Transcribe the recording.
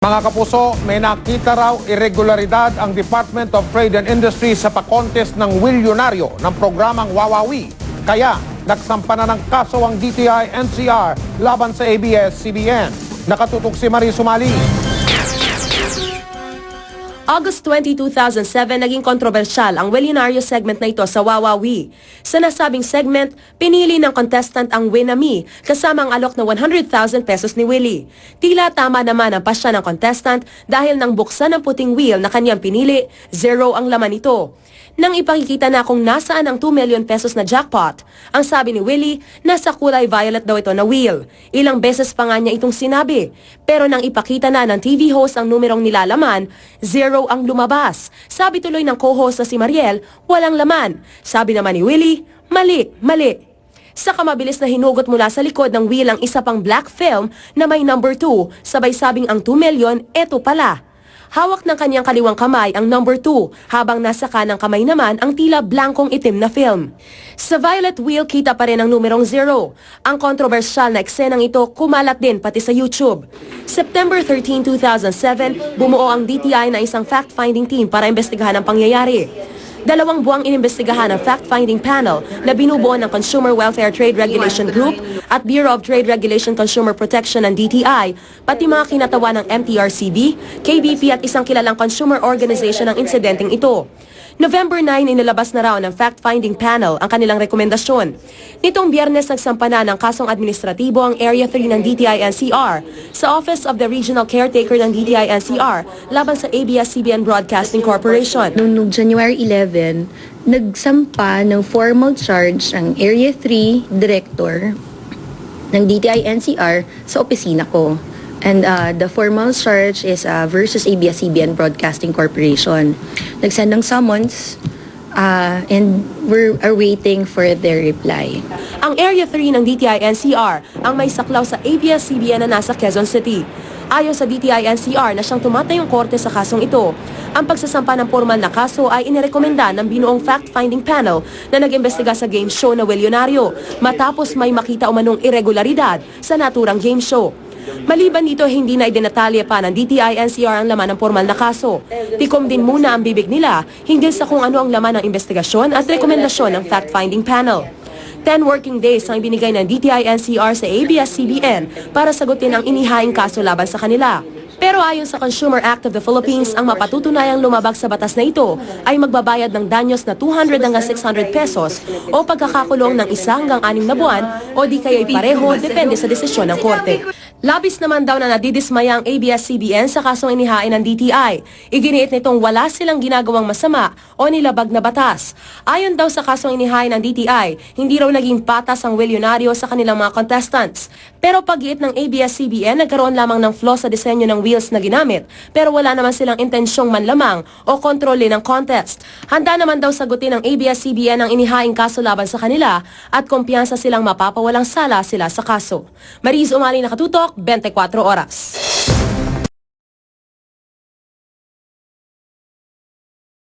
Mga kapuso, may nakita raw irregularidad ang Department of Trade and Industry sa pakontest ng milyonaryo ng programang Wawawi. Kaya, nagsampa na ng kaso ang DTI NCR laban sa ABS-CBN. Nakatutok si Marie Sumali. August 20, 2007, naging kontrobersyal ang Willionario segment na ito sa Wawawi. Sa nasabing segment, pinili ng contestant ang Winami kasama ang alok na 100,000 pesos ni Willie. Tila tama naman ang pasya ng contestant dahil nang buksan ang puting wheel na kanyang pinili, zero ang laman nito. Nang ipakikita na kung nasaan ang 2 million pesos na jackpot, ang sabi ni Willie, nasa kulay violet daw ito na wheel. Ilang beses pa nga niya itong sinabi. Pero nang ipakita na ng TV host ang numerong nilalaman, zero ang lumabas. Sabi tuloy ng co-host na si Mariel, walang laman. Sabi naman ni Willie, mali, mali. Sa kamabilis na hinugot mula sa likod ng wheel ang isa pang black film na may number 2, sabay sabing ang 2 million, eto pala. Hawak ng kanyang kaliwang kamay ang number 2, habang nasa kanang kamay naman ang tila blankong itim na film. Sa violet wheel, kita pa rin ang numerong 0. Ang kontrobersyal na eksenang ito kumalat din pati sa YouTube. September 13, 2007, bumuo ang DTI na isang fact-finding team para imbestigahan ang pangyayari. Dalawang buwang inimbestigahan ng fact-finding panel na binubuo ng Consumer Welfare Trade Regulation Group at Bureau of Trade Regulation Consumer Protection ng DTI, pati mga kinatawa ng MTRCB, KBP at isang kilalang consumer organization ng insidenteng ito. November 9, inilabas na raw ng fact-finding panel ang kanilang rekomendasyon. Nitong biyernes nagsampa na ng kasong administratibo ang Area 3 ng DTI-NCR sa Office of the Regional Caretaker ng DTI-NCR laban sa ABS-CBN Broadcasting Corporation. Noong, January 11, nagsampa ng formal charge ang Area 3 Director ng DTI NCR sa opisina ko. And uh, the formal charge is uh, versus ABS-CBN Broadcasting Corporation. Nagsend ng summons uh, and we're awaiting for their reply. Ang Area 3 ng DTI-NCR ang may saklaw sa ABS-CBN na nasa Quezon City. Ayon sa DTI-NCR na siyang tumatayong korte sa kasong ito, ang pagsasampa ng formal na kaso ay inirekomenda ng binuong fact-finding panel na nag-imbestiga sa game show na Willionario matapos may makita umanong irregularidad sa naturang game show. Maliban dito, hindi na idinatalya pa ng DTI-NCR ang laman ng formal na kaso. Tikom din muna ang bibig nila hinggil sa kung ano ang laman ng investigasyon at rekomendasyon ng fact-finding panel. 10 working days ang ibinigay ng DTI-NCR sa ABS-CBN para sagutin ang inihaing kaso laban sa kanila. Pero ayon sa Consumer Act of the Philippines, ang mapatutunayang lumabag sa batas na ito ay magbabayad ng danyos na 200 hanggang 600 pesos o pagkakakulong ng isa hanggang anim na buwan o di kaya'y pareho depende sa desisyon ng korte. Labis naman daw na nadidismaya ang ABS-CBN sa kasong inihain ng DTI. Iginiit nitong wala silang ginagawang masama o nilabag na batas. Ayon daw sa kasong inihain ng DTI, hindi raw naging patas ang Willionario sa kanilang mga contestants. Pero pagiit ng ABS-CBN, nagkaroon lamang ng flaw sa disenyo ng wheels na ginamit, pero wala naman silang intensyong manlamang o kontrole ng contest. Handa naman daw sagutin ng ABS-CBN ang inihaing kaso laban sa kanila at kumpiyansa silang mapapawalang sala sila sa kaso. Mariz Umali nakatutok, 24 horas.